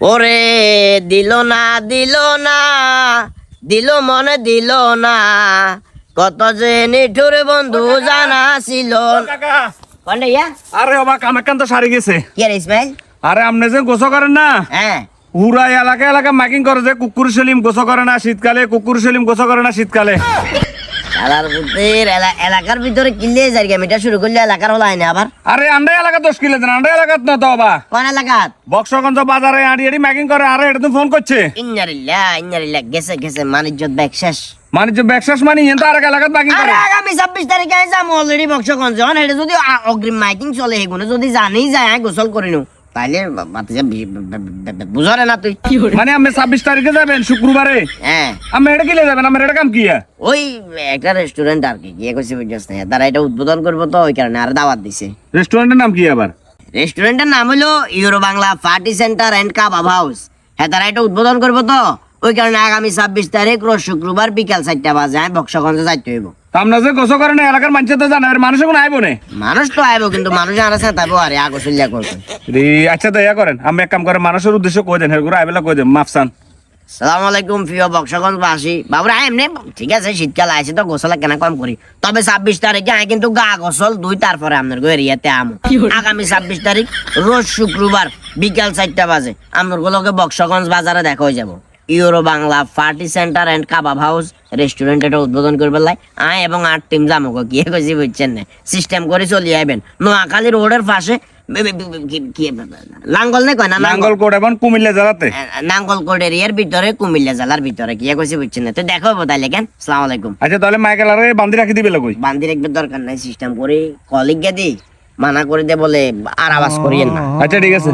ওরে দিল না দিল না দিল মনে দিল না। কত যে নিঠুর বন্ধু জানা ছিল। কোনটা ইয়া আরে বাবা কামাকান্ত সারি গেছে। কি রে ইসমাইল? আরে আপনি যে গোসো করেন না? হ্যাঁ। পুরা এলাকা এলাকা মাইকিং করে যে কুকুর সেলিম গোসো করে না শীতকালে কুকুর সেলিম গোসো করে না শীতকালে। শালার বুদ্ধির এলা- এলাকার ভিতরে কিনলে যাই মিটা শুরু করলে এলাকার হলো আইনে আবার। আরে আন্ডা এলাকা দশ কিলো দেন আন্ডা এলাকাত না তো বাবা কোন এলাকাত? বক্সগঞ্জ বাজারে আড়ি আড়ি মাইকিং করে আরে এটা তো ফোন করছে? গেছে গেছে মানিজ্জত ব্যাগ শেষ। বাণিজ্য ব্যবসাস মানে তো আর এক এলাকাত মাইকিং আরে করে আগামী ছাব্বিশ তারিখে আমি অলরেডি বক্সগঞ্জ। যখন এটা যদি অগ্রিম মাইকিং চলে এগুলো যদি জানি যায় গোসল করে নিও তাইলে বুঝরে না তুই। মানে আমি ছাব্বিশ তারিখে যাবেন শুক্রবারে? হ্যাঁ। আমি এটা কিলে যাবেন? আমার এটা কাম কি ওই একটা রেস্টুরেন্ট আর কি গিয়ে কইছে বুঝছস না। তারা এটা উদ্বোধন করব তো ওই কারণে আর দাওয়াত দিছে। রেস্টুরেন্টের নাম কি আবার? রেস্টুরেন্টের নাম হলো Euro Bangla party centre and kebab house হ্যাঁ তারা এটা উদ্বোধন করব তো ওই কারণে আগামী ছাব্বিশ তারিখ রোজ শুক্রবার বিকাল চারটা বাজে আমি বক্সগঞ্জে যাইতে হইব। আমরা যে গোসো করে না এলাকার মানুষ তো জানে মানুষ কোনো আইব না। মানুষ তো আইব কিন্তু মানুষ আর আছে তাইব আরে আগসুল্লা করবে। রে আচ্ছা ইয়া করেন আমি এক কাম করে মানুষের উদ্দেশ্য কই দেন হেরগুলো আইবেলা কই দেন মাফসান। সালাম আলাইকুম প্রিয় বক্সগঞ্জ বাসী বাবুরা এমনি ঠিক আছে শীতকাল আছে তো গোসলা কেন কম করি। তবে ছাব্বিশ তারিখে আমি কিন্তু গা গোসল দুই তারপরে আপনার গো এরিয়াতে আমো। আগামী ছাব্বিশ তারিখ রোজ শুক্রবার বিকাল চারটা বাজে আপনার গুলোকে বক্সগঞ্জ বাজারে দেখা হয়ে যাব। Euro Bangla party centre and kebab house restaurant এটা উদ্বোধন করবে লাই। আয় এবং আট টিম গো কি কইছি বুঝছেন না। সিস্টেম করে চলে আইবেন। নোয়াখালী রোডের পাশে লাঙ্গল নেই কয় না লাঙ্গল? নাঙ্গল কোট এবং কুমিল্লা জেলাতে। নাঙ্গলকোট এরিয়ার ভিতরে কুমিল্লা জেলার ভিতরে কি কইছি বুঝছেন না। তো দেখো তাইলে কেন? সালাম আলাইকুম। আচ্ছা তাহলে মাইকেল আরে বান্ধি রাখি দিবে কই বান্দির একবার দরকার নাই সিস্টেম করে। কলিগ গে দি মানা করে দে বলে আর আওয়াজ করিয়েন না। আচ্ছা ঠিক আছে।